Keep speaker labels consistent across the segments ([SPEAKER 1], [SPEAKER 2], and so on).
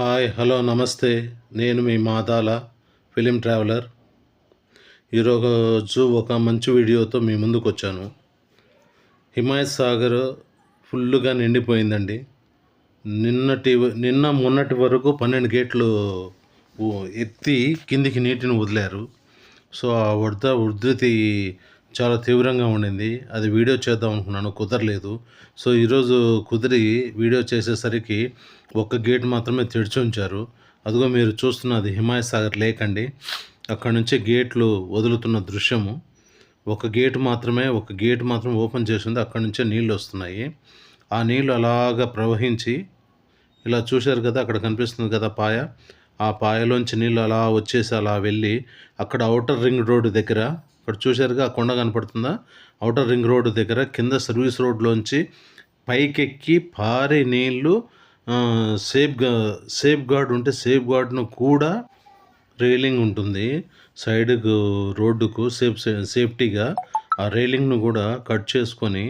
[SPEAKER 1] Hi hello నమస్తే. నేను మీ Madala film traveller. ఈరోజు ఒక మంచి వీడియోతో మీ ముందుకు వచ్చాను హిమాయత్ సాగర్ ఫుల్గా నిండిపోయిందండి. నిన్నటి నిన్న మొన్నటి వరకు పన్నెండు గేట్లు ఎత్తి కిందికి నీటిని వదిలారు. సో ఆ వరద ఉధృతి చాలా తీవ్రంగా ఉండింది. అది వీడియో చేద్దాం అనుకున్నాను కుదరలేదు. సో ఈరోజు కుదిరి వీడియో చేసేసరికి ఒక్క గేట్ మాత్రమే తెరిచి ఉంచారు. అదిగో మీరు చూస్తున్నది హిమాయత్ సాగర్ లేక్ అండి. అక్కడ నుంచి గేట్లు వదులుతున్న దృశ్యము. ఒక గేట్ మాత్రమే ఒక గేట్ మాత్రం ఓపెన్ చేసింది. అక్కడ నుంచే నీళ్ళు వస్తున్నాయి. ఆ నీళ్ళు అలాగా ప్రవహించి ఇలా చూశారు కదా అక్కడ కనిపిస్తుంది కదా పాయ. ఆ పాయలోంచి నీళ్ళు అలా వచ్చేసి అలా వెళ్ళి అక్కడ అవుటర్ రింగ్ రోడ్డు దగ్గర అక్కడ చూశారుగా ఆ కొండ కనపడుతుందా? అవుటర్ రింగ్ రోడ్డు దగ్గర కింద సర్వీస్ రోడ్లోంచి పైకెక్కి పారే నీళ్ళు సేఫ్ సేఫ్ గార్డ్ ఉంటే సేఫ్ గార్డ్ను కూడా రైలింగ్ ఉంటుంది. సైడ్కు రోడ్డుకు సేఫ్ సేఫ్టీగా ఆ రైలింగ్ను కూడా కట్ చేసుకొని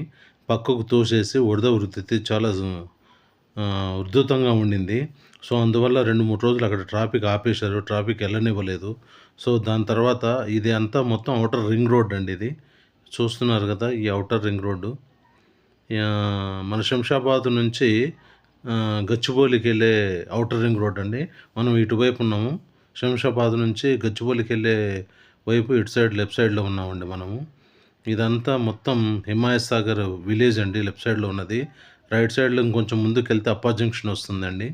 [SPEAKER 1] పక్కకు తోసేసి వరద వృత్తి చాలా ఉధృతంగా ఉండింది. సో అందువల్ల రెండు మూడు రోజులు అక్కడ ట్రాఫిక్ ఆపేశారు. ట్రాఫిక్ వెళ్ళనివ్వలేదు సో దాని తర్వాత ఇది అంతా మొత్తం అవుటర్ రింగ్ రోడ్ అండి ఇది. చూస్తున్నారు కదా ఈ అవుటర్ రింగ్ రోడ్డు. మన శంషాబాద్ నుంచి గచ్చిబౌలికి వెళ్ళే అవుటర్ రింగ్ రోడ్ అండి. మనం ఇటువైపు ఉన్నాము. శంషాబాద్ నుంచి గచ్చిబౌలికి వెళ్ళే వైపు ఇటు సైడ్ లెఫ్ట్ సైడ్లో ఉన్నామండి మనము. ఇదంతా మొత్తం హిమాయత్ సాగర్ విలేజ్ అండి లెఫ్ట్ సైడ్లో ఉన్నది. రైట్ సైడ్లో ఇంకొంచెం ముందుకు వెళ్తే అప్పా జంక్షన్ వస్తుందండి.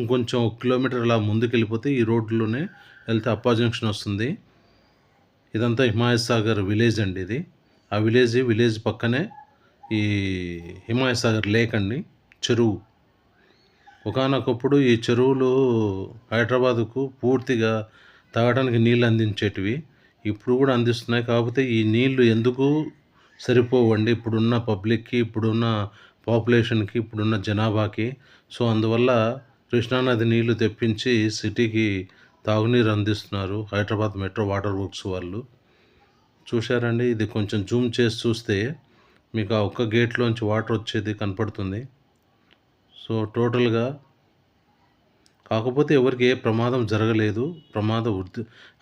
[SPEAKER 1] ఇంకొంచెం ఒక కిలోమీటర్ అలా ముందుకు వెళ్ళిపోతే ఈ రోడ్లోనే వెళ్తే అప్పా జంక్షన్ వస్తుంది. ఇదంతా హిమాయత్ సాగర్ విలేజ్ అండి ఇది. ఆ విలేజ్ విలేజ్ పక్కనే ఈ హిమాయత్ సాగర్ లేక్ అండి చెరువు. ఒకనొకప్పుడు ఈ చెరువులు హైదరాబాదుకు పూర్తిగా తాగడానికి నీళ్ళు అందించేటివి. ఇప్పుడు కూడా అందిస్తున్నాయి. కాకపోతే ఈ నీళ్ళు ఎందుకు సరిపోవండి. ఇప్పుడున్న పబ్లిక్కి ఇప్పుడున్న పాపులేషన్కి ఇప్పుడున్న జనాభాకి. సో అందువల్ల కృష్ణానది నీళ్ళు తెప్పించి సిటీకి తాగునీరు అందిస్తున్నారు హైదరాబాద్ మెట్రో వాటర్ వర్క్స్ వాళ్ళు. చూశారండి? ఇది కొంచెం జూమ్ చేసి చూస్తే మీకు ఆ ఒక్క గేట్లోంచి వాటర్ వచ్చేది కనపడుతుంది. సో టోటల్గా కాకపోతే ఎవరికి ఏ ప్రమాదం జరగలేదు. ప్రమాద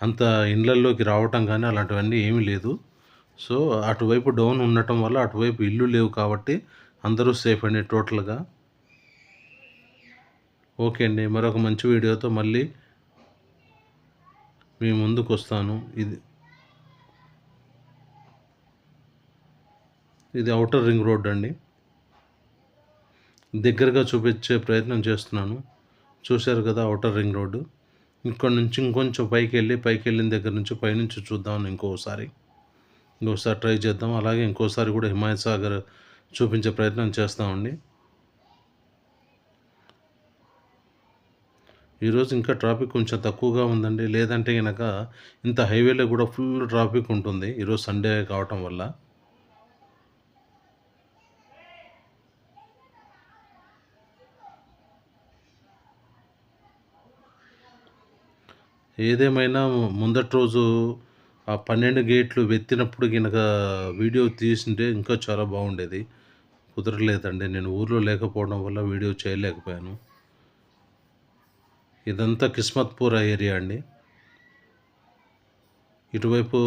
[SPEAKER 1] అంత ఇండ్లల్లోకి రావటం కానీ అలాంటివన్నీ ఏమీ లేదు. సో అటువైపు డౌన్ ఉండటం వల్ల అటువైపు ఇల్లు లేవు కాబట్టి అందరూ సేఫ్ అండి టోటల్గా. ఓకే అండి మరొక మంచి వీడియోతో మళ్ళీ మీ ముందుకు వస్తాను. ఇది ఇది అవుటర్ రింగ్ రోడ్ అండి. దగ్గరగా చూపించే ప్రయత్నం చేస్తున్నాను. చూశారు కదా అవుటర్ రింగ్ రోడ్డు. ఇక్కడ నుంచి ఇంకొంచెం పైకి వెళ్ళి పైకి వెళ్ళిన దగ్గర నుంచి పైనుంచి చూద్దాం ఇంకోసారి. ఇంకోసారి ట్రై చేద్దాం. అలాగే ఇంకోసారి కూడా హిమాయత్ సాగర్ చూపించే ప్రయత్నం చేస్తామండి. ఈరోజు ఇంకా ట్రాఫిక్ కొంచెం తక్కువగా ఉందండి. లేదంటే కనుక ఇంత హైవేలో కూడా ఫుల్ ట్రాఫిక్ ఉంటుంది. ఈరోజు సండే కావటం వల్ల. ఏదేమైనా ముందటి రోజు ఆ పన్నెండు గేట్లు వెత్తినప్పుడు కనుక వీడియో తీసింటే ఇంకా చాలా బాగుండేది. కుదరలేదండి. నేను ఊర్లో లేకపోవడం వల్ల వీడియో చేయలేకపోయాను. ఇదంతా కిస్మత్పూర్ ఏరియా అండి. ఇటువైపు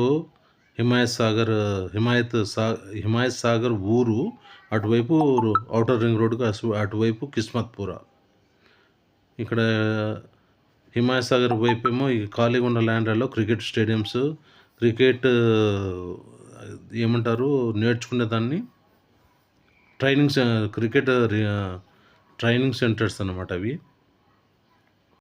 [SPEAKER 1] హిమాయత్ సాగర్ హిమాయత్ సా హిమాయత్ సాగర్ ఊరు అటువైపు అవుటర్ రింగ్ రోడ్డుకు అటువైపు కిస్మత్పుర. ఇక్కడ హిమాయత్ సాగర్ వైపు ఏమో ఈ ఖాళీగా ఉన్న ల్యాండ్లలో క్రికెట్ స్టేడియంస్ క్రికెట్ ఏమంటారు నేర్చుకునే దాన్ని ట్రైనింగ్ సె- క్రికెట్ రి- ట్రైనింగ్ సెంటర్స్ అన్నమాట అవి.